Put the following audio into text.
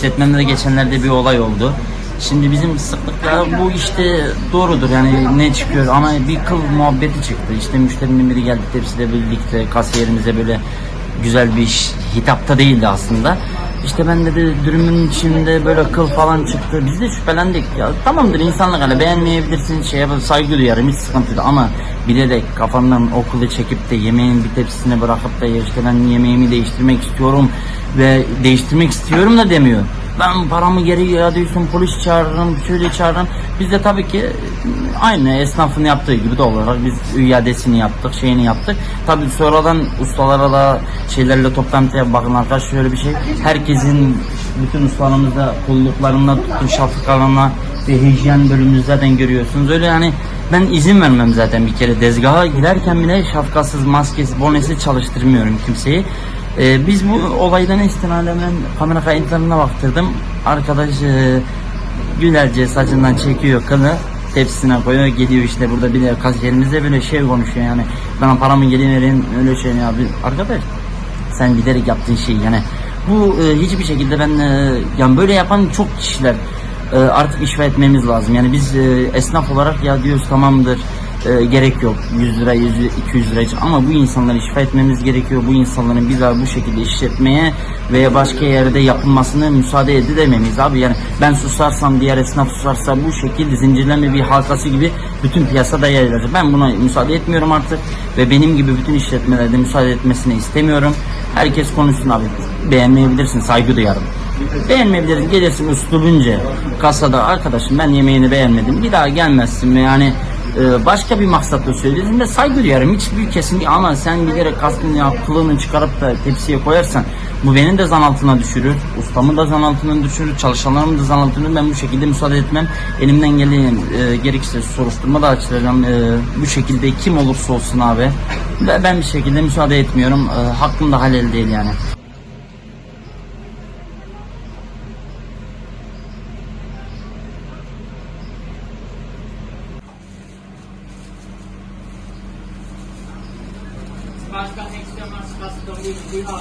İşletmemde geçenlerde bir olay oldu. Şimdi bizim sıklıkla bu işte doğrudur yani ne çıkıyor ama bir kıl muhabbeti çıktı. İşte müşterinin biri geldi tepsiyle birlikte kasiyerimize böyle güzel bir hitapta değildi aslında. İşte ben de dürümün içinde böyle kıl falan çıktı. Biz de şüphelendik. Ya tamamdır insanlık hani beğenmeyebilirsin şeye böyle saygı duyarım hiç sıkıntı yok ama bilerek kafamdan o kılı çekip de yemeğin bir tepsisine bırakıp da işte ben yemeğimi değiştirmek istiyorum ve değiştirmek istiyorum da demiyor. Ben paramı geri iade polis çağırırım, şöyle çağırırım. Biz de tabii ki aynı esnafın yaptığı gibi de olarak biz iadesini yaptık, şeyini yaptık. Tabii sonradan ustalara da şeylerle toplantıya bakın arkadaş şöyle bir şey. Herkesin bütün ustalarımızda kulluklarında tutun şafakalarına ve hijyen bölümünü zaten görüyorsunuz. Öyle yani ben izin vermem zaten bir kere dezgaha girerken bile şapkasız, maskesiz, bonesiz çalıştırmıyorum kimseyi. Ee, biz bu olaydan istinaden ben kamera kayıtlarına baktırdım. Arkadaş e, gülerce saçından çekiyor kılı tepsisine koyuyor gidiyor işte burada bir de kasiyerimizde böyle şey konuşuyor yani. Bana paramı geri verin öyle şey abi arkadaş sen bilerek yaptığın şey yani. Bu e, hiçbir şekilde ben e, yani böyle yapan çok kişiler e, artık işva etmemiz lazım. Yani biz e, esnaf olarak ya diyoruz tamamdır e, gerek yok. 100 lira 100 lira, 200 lira için. ama bu insanları işfa etmemiz gerekiyor. Bu insanların bir daha bu şekilde işletmeye veya başka yerde yapılmasını müsaade edemeyiz abi. Yani ben susarsam diğer esnaf susarsa bu şekilde zincirleme bir halkası gibi bütün piyasada yayılacak ben buna müsaade etmiyorum artık. Ve benim gibi bütün işletmelerde müsaade etmesini istemiyorum. Herkes konuşsun abi. Beğenmeyebilirsin saygı duyarım. Beğenmeyebiliriz. Gelirsin üslubunca kasada arkadaşım ben yemeğini beğenmedim. Bir daha gelmezsin. Yani e, başka bir maksatla söylediğinde saygı duyarım. Hiçbir kesin ama sen bilerek kastını ya kılığını çıkarıp da tepsiye koyarsan bu benim de zan altına düşürür. Ustamı da zan altına düşürür. Çalışanlarımı da zan altına ben bu şekilde müsaade etmem. Elimden geleni e, gerekirse soruşturma da açacağım. E, bu şekilde kim olursa olsun abi. Ben bir şekilde müsaade etmiyorum. E, hakkım da halel değil yani. Başkan ekstrem hastası da uyuyor.